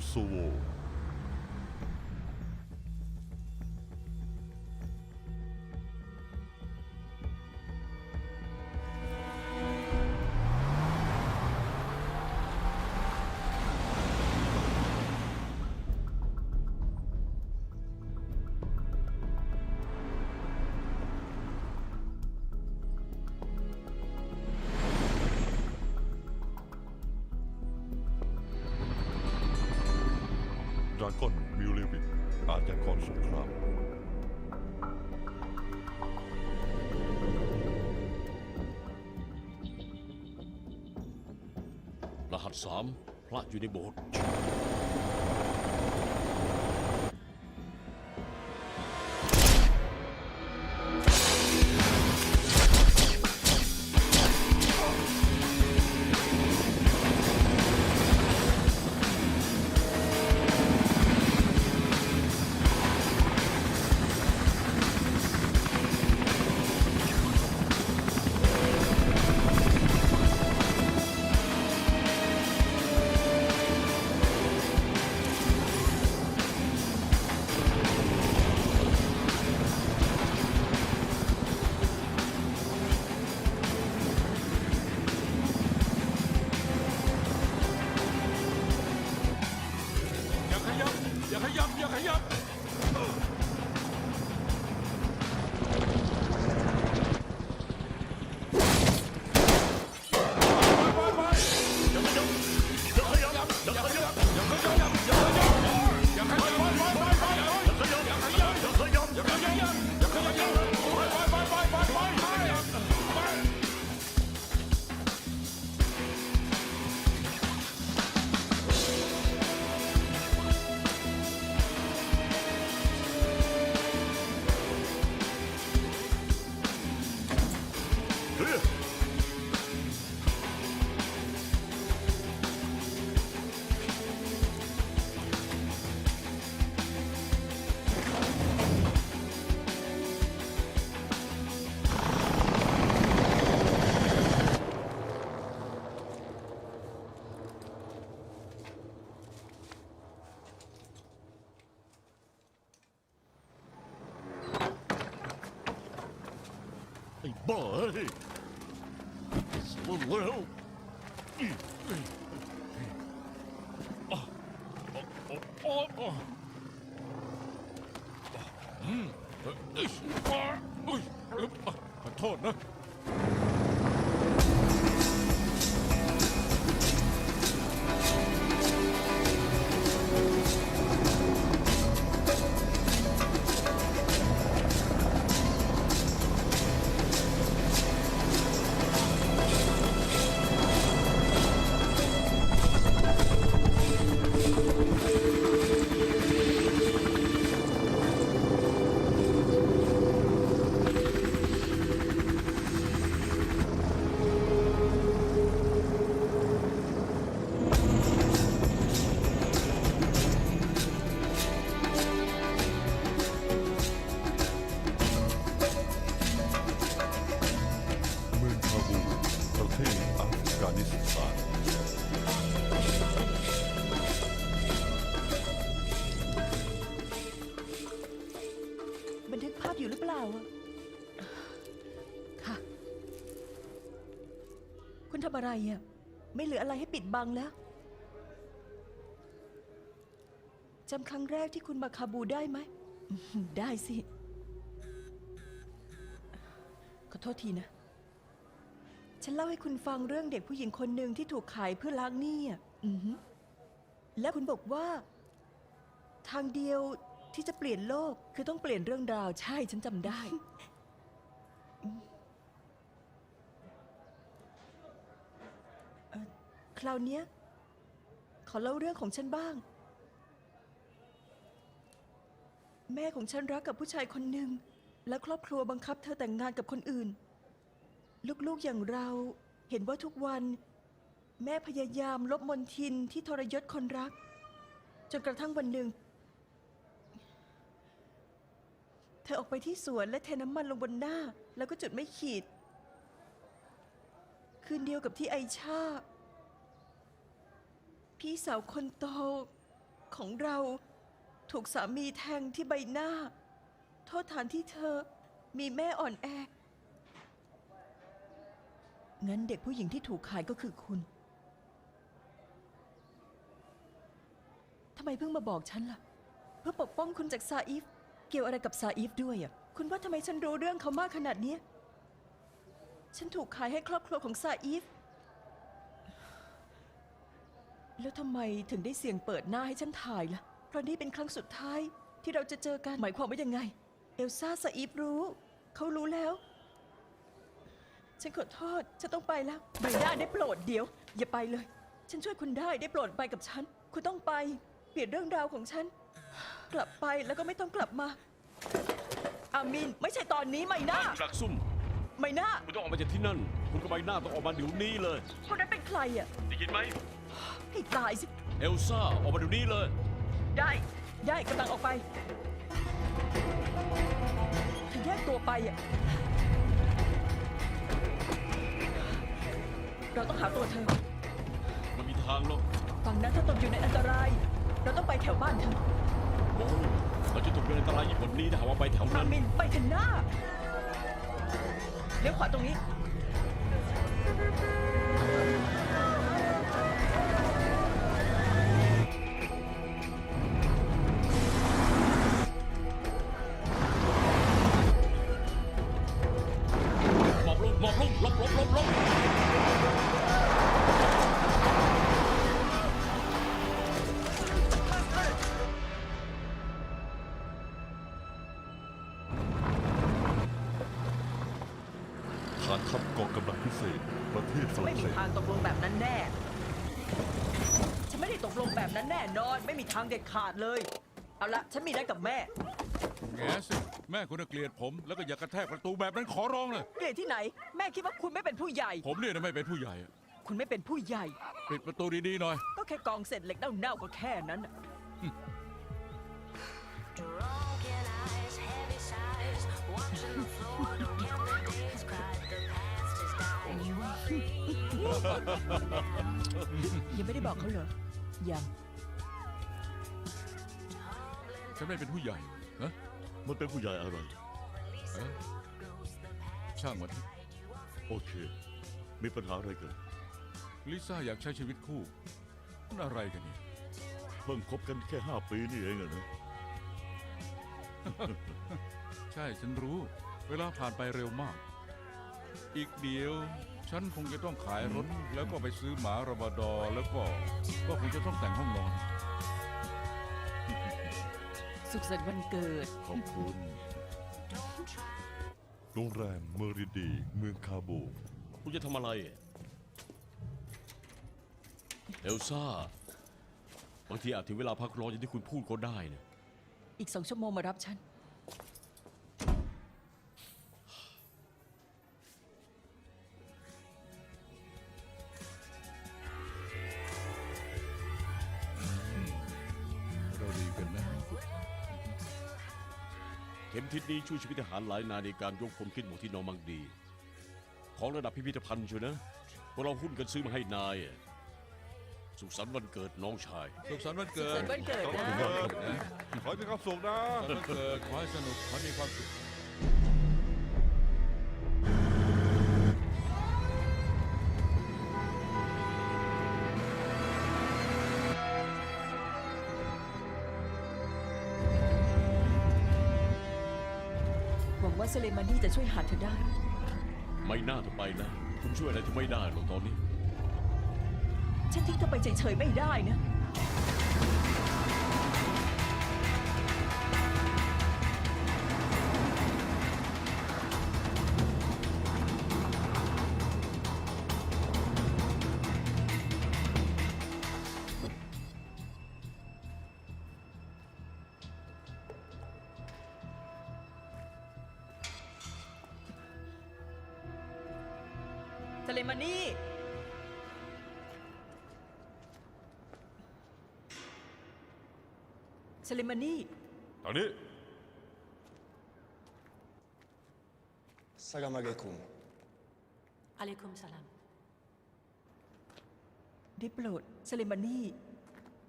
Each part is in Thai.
село. ราก้อนมิวเลวิตอาจจะก่อนสงครามรหัสสามพระอยู่ในโบสถ์ การนิสิตศาสตร์บันทึกภาพอยู่หรือเปล่าค่ะ คุณทำอะไรเนี่ยไม่เหลืออะไรให้ปิดบังแล้วจำครั้งแรกที่คุณมาคาบูได้ไหม ได้สิ ขอโทษทีนะ ฉันเล่าให้คุณฟังเรื่องเด็กผู้หญิงคนหนึ่งที่ถูกขายเพื่อล้างหนี้อะอือหือและคุณบอกว่า ทางเดียวที่จะเปลี่ยนโลกคือต้องเปลี่ยนเรื่องราวใช่ฉันจำได้ เอ่อคราวเนี้ย ขอเล่าเรื่องของฉันบ้าง แม่ของฉันรักกับผู้ชายคนหนึ่งและครอบครัวบังคับเธอแต่งงานกับคนอื่น ลูกๆอย่างเราเห็นว่าทุกวัน แม่พยายามลบมนทินที่ทรยศคนรัก จนกระทั่งวันหนึ่ง เธอออกไปที่สวนและเทน้ำมันลงบนหน้า แล้วก็จุดไม่ขีด คืนเดียวกับที่ไอชาพี่สาวคนโตของเราถูกสามีแทงที่ใบหน้า โทษฐานที่เธอมีแม่อ่อนแอ งั้นเด็กผู้หญิงที่ถูกขายก็คือคุณทำไมเพิ่งมาบอกฉันล่ะ เพื่อปกป้องคุณจากซาอีฟ เกี่ยวอะไรกับซาอีฟด้วยอะ คุณว่าทำไมฉันรู้เรื่องเขามากขนาดนี้ ฉันถูกขายให้ครอบครัวของซาอีฟ แล้วทำไมถึงได้เสี่ยงเปิดหน้าให้ฉันถ่ายล่ะ เพราะนี่เป็นครั้งสุดท้ายที่เราจะเจอกัน หมายความว่ายังไง เอลซ่าซาอีฟรู้ เขารู้แล้ว ฉันขอโทษ ฉันต้องไปแล้วไบด้าได้โปรดเดี๋ยว อย่าไปเลย ฉันช่วยคุณได้ได้โปรดไปกับฉัน คุณต้องไป เปลี่ยนเรื่องราวของฉัน กลับไปแล้วก็ไม่ต้องกลับมา อามิน ไม่ใช่ตอนนี้ไม่น่าดักซุ่มไม่น่าคุณต้องออกมาจากที่นั่น คุณกับใบหน้าต้องออกมาเดี๋ยวนี้เลย คนนั้นเป็นใครอะได้ยินไหม ให้ตายสิ เอลซ่าออกมาเดี๋ยวนี้เลย ได้ได้กำลังออกไปเธอแยกตัวไปอะ เราต้องหาตัวเธอมันมีทางหรอกฝั่งนั้นถ้าตกอยู่ในอันตราย เราต้องไปแถวบ้านเธอโอ้เราจะตกเป็นอันตรายยิ่งกว่านี้ถ้าหากว่าไปแถวมานั้นมินไปถึงหน้าเลี้ยวขวาตรงนี้ห ทัพกองกำลังพิเศษ ประเทศฝฉันรั่ไม่งมีเศสทางตกลงแบบนั้นแน่ ฉันไม่ได้ตกลงแบบนั้นแน่นอน ไม่มีทางเด็ดขาดเลย เอาละฉันมีได้กับแม่ แง่สิ แม่คุณน่ะเกลียดผม แล้วก็อย่ากระแทกประตูแบบนั้นขอร้องเลย เกลียดที่ไหน แม่คิดว่าคุณไม่เป็นผู้ใหญ่ ผมเนี่ยนะไม่เป็นผู้ใหญ่อะคุณไม่เป็นผู้ใหญ่ ปิดประตูดีๆหน่อย ก็แค่กองเศษเหล็กเน่าๆก็แค่นั้นน่ะ ยังไม่ได้บอกเขาเหรอ ยัง ฉันไม่เป็นผู้ใหญ่นะมันเป็นผู้ใหญ่อะไร เอ้ยช่างมันเถอะโอเค มีปัญหาอะไรกันลิซ่าอยากใช้ชีวิตคู่มันอะไรกันเนี่ย เพิ่งคบกันแค่ห้าปีนี่เองอะนะ ใช่ฉันรู้ เวลาผ่านไปเร็วมาก อีกเดียว ฉันคงจะต้องขายรถ แล้วก็ไปซื้อหมาราบราดอร์แล้วก็ก็คงจะต้องแต่งห้องนอน สุขสันต์วันเกิด ขอบคุณ โรงแรมเมอริดี เมืองคาโบ คุณจะทำอะไร เอลซ่า บางทีอาจถึงเวลาพักร้อนอย่างที่คุณพูดก็ได้นะ อีกสองชั่วโมงมารับฉัน ทิศนี้ช่วยชีวิตทหารหลายนายในการยกพลขึ้นหมวที่นอร์มังดี ของระดับพิพิธภัณฑ์เชียวนะพวกเราหุ้นกันซื้อมาให้นายอะสุขสันต์วันเกิดน้องชาย สุขสันต์วันเกิสุขสัดนต์วันเกิดนะ ขอให้มีความสุขนะ สุขสันต์วันเกิด ขอให้สนุก ขอให้มีความสุข เซเลมานี่จะช่วยหาเธอได้ ไม่น่าจะไปนะผมช่วยอะไรเธอไม่ได้หรอกตอนนี้ ฉันทิ้งเธอไปเฉยๆไม่ได้นะ เซเลมานี่เซเลมานี่ทางนี้ Salam alaikum. Alaikum salam. ได้โปรดเซเลมานี่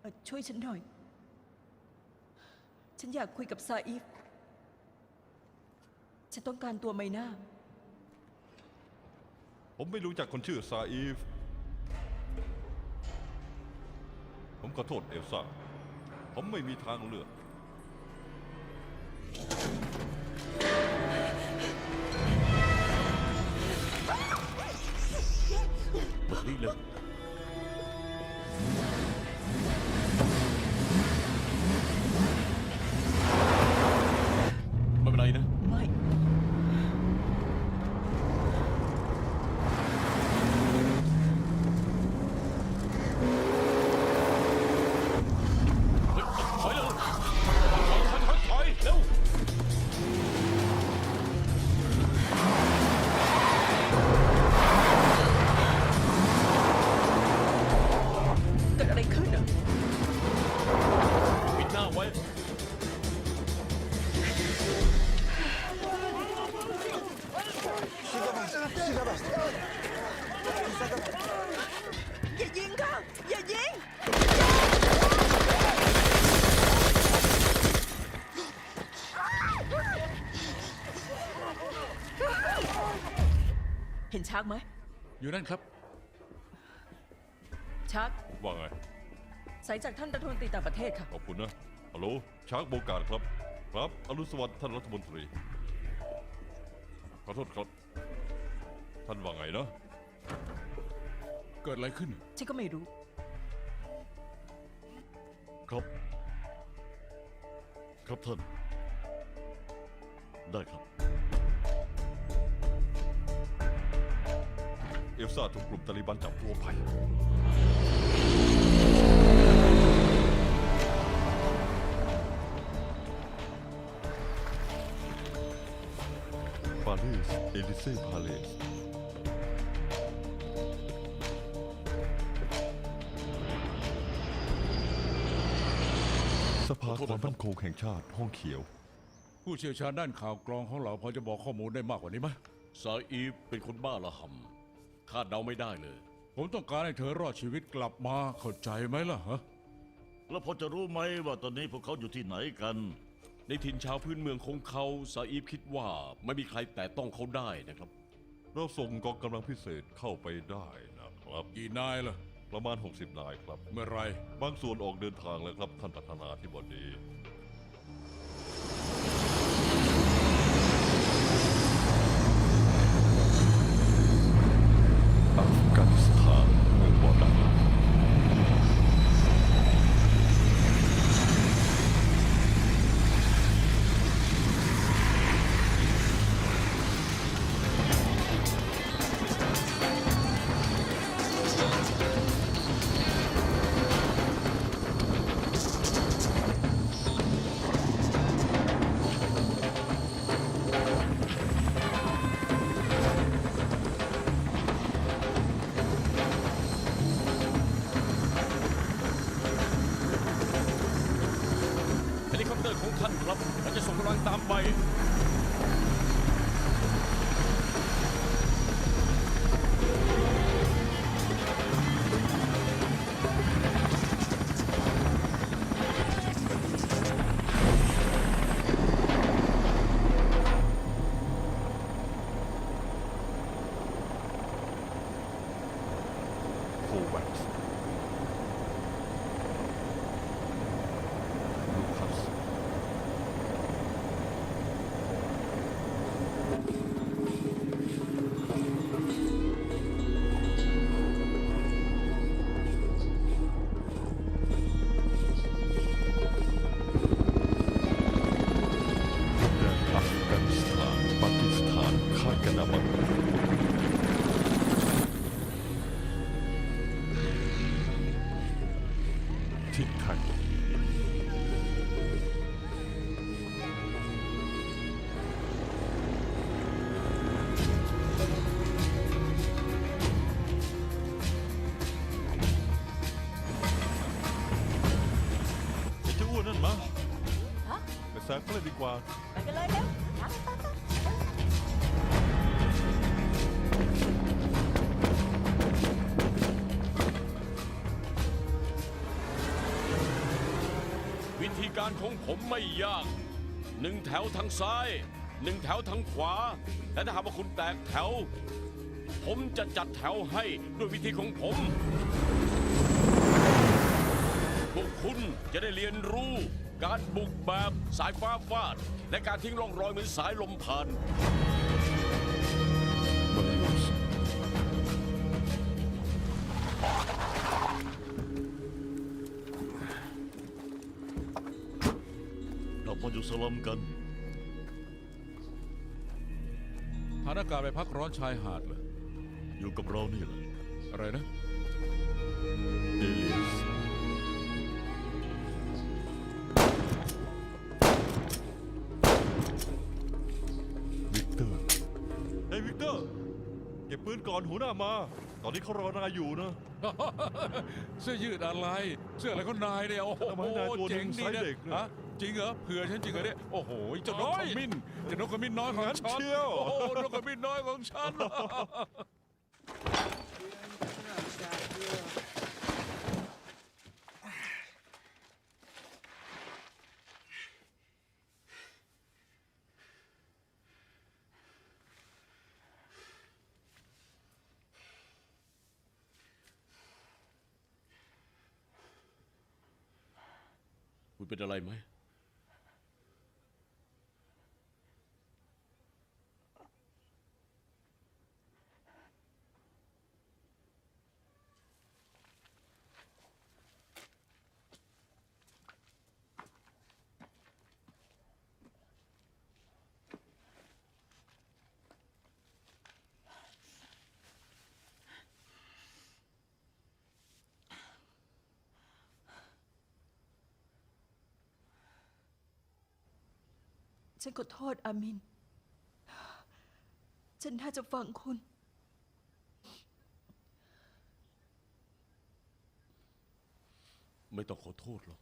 เอ่อช่วยฉันหน่อย ฉันอยากคุยกับซาอีฟฉันต้องการตัวไมน่า ผมไม่รู้จักคนชื่อซาอีฟ ผมขอโทษเอลซ่า ผมไม่มีทางเลือกแบบนี้เลย ชักไหมอยู่นั่นครับ ชักว่าไง สายจากท่านรัฐมนตรีต่างประเทศค่ะ ขอบคุณนะ ฮัลโหล ชาร์กโบกาดครับ ครับ อรุณสวัสดิ์ท่านรัฐมนตรี ขอโทษครับ ท่านว่าไงนะ เกิดอะไรขึ้น ฉันก็ไม่รู้ ครับ ครับท่าน ได้ครับ เอลซ่าถูกกลุ่มตาลิบันจับตัวไป ปารีส เอลิเซ่พาเลส สภาความมั่นคงแห่งชาติห้องเขียว ผู้เชี่ยวชาญด้านข่าวกรองของเราพอจะบอกข้อมูลได้มากกว่านี้ไหม ซาอีฟเป็นคนบ้าละห่ำ คาดเดาไม่ได้เลย ผมต้องการให้เธอรอดชีวิตกลับมาเข้าใจไหมล่ะฮะแล้วพอจะรู้ไหมว่าตอนนี้พวกเขาอยู่ที่ไหนกัน ในถิ่นชาวพื้นเมืองของเขาซาอีฟคิดว่าไม่มีใครแตะต้องเขาได้นะครับ เราส่งกองกำลังพิเศษเข้าไปได้นะครับ กี่นายล่ะ ประมาณ 60 นายครับ เมื่อไหรบางส่วนออกเดินทางแล้วครับท่านประธานาธิบดี จะ ไปแซงเขาเลยดีกว่า ไปกันเลยเร็ววิธีการของผมไม่ยากหนึ่งแถวทางซ้ายหนึ่งแถวทางขวา และถ้าหากว่าคุณแตกแถว ผมจะจัดแถวให้ด้วยวิธีของผม พวกคุณจะได้เรียนรู้ การบุกแบบสายฟ้าฟาด และการทิ้งร่องรอยเหมือนสายลมผ่าน กลับมาอยู่สลัมกันฐานอากาศไปพักร้อนชายหาดเลยอยู่กับเรานี่แหละอะไรนะ นก่อนหัวหน้ามา ตอนนี้เขารอนายอยู่นะ เสื้อยืดอะไร เสื้ออะไรก็นายเนี่ยโอ้โหทำไมนายตัวหนึ่เจ๋งงดีไซส์นะเด็กเนี่ยฮะจริงเหรอเผื่อฉันจริงเหรอเนี่ยโอ้โหเจ้านกขมิ้นเจ้านกขมิ้นน้อยของงั้นฉันเชียว โอ้โหนกขมิ้นน้อยของฉัน คุณเป็นอะไรไหม ฉันขอโทษอามิน ฉันน่าจะฟังคุณ ไม่ต้องขอโทษหรอก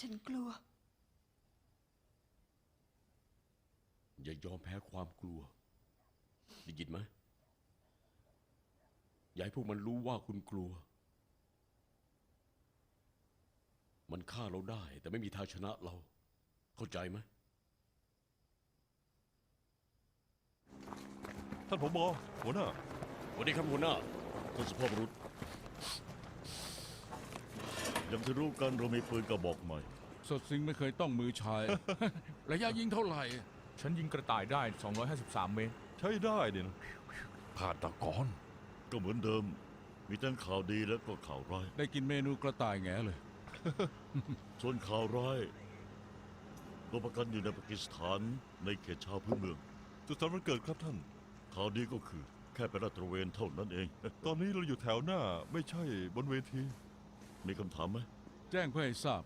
ฉันกลัว อย่ายอมแพ้ความกลัว ได้ยินไหมอย่าให้พวกมันรู้ว่าคุณกลัว มันฆ่าเราได้ แต่ไม่มีทางชนะเรา เข้าใจไหมท่านผบหัวหน้าสวัสดีครับหัวหน้าท่านสุภาพบุรุษอย่างที่รู้กันเรามีปืนกระบอกใหม่ สดสิงไม่เคยต้องมือชาย ระยะยิงเท่าไหร่ ฉันยิงกระต่ายได้ 253 เมตร ใช้ได้เนี่ยนะฆาตกรก็เหมือนเดิม มีทั้งข่าวดีและก็ข่าวร้าย ได้กินเมนูกระต่ายแงเลย ส่วนข่าวร้ายตัวประกันอยู่ในปากีสถานในเขตชาวพื้นเมืองสุดสันต์วันเกิดครับท่าน ข่าวดีก็คือ แค่ไปลาดตระเวนเท่านั้นเอง ตอนนี้เราอยู่แถวหน้าไม่ใช่บนเวที มีคำถามไหม แจ้งเพื่อให้ทราบ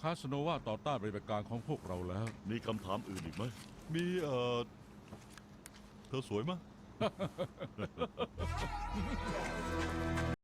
คาสโนวาต่อต้านปฏิบัติการของพวกเราแล้ว มีคำถามอื่นอีกไหม มีเอ่อ เธอสวยมะ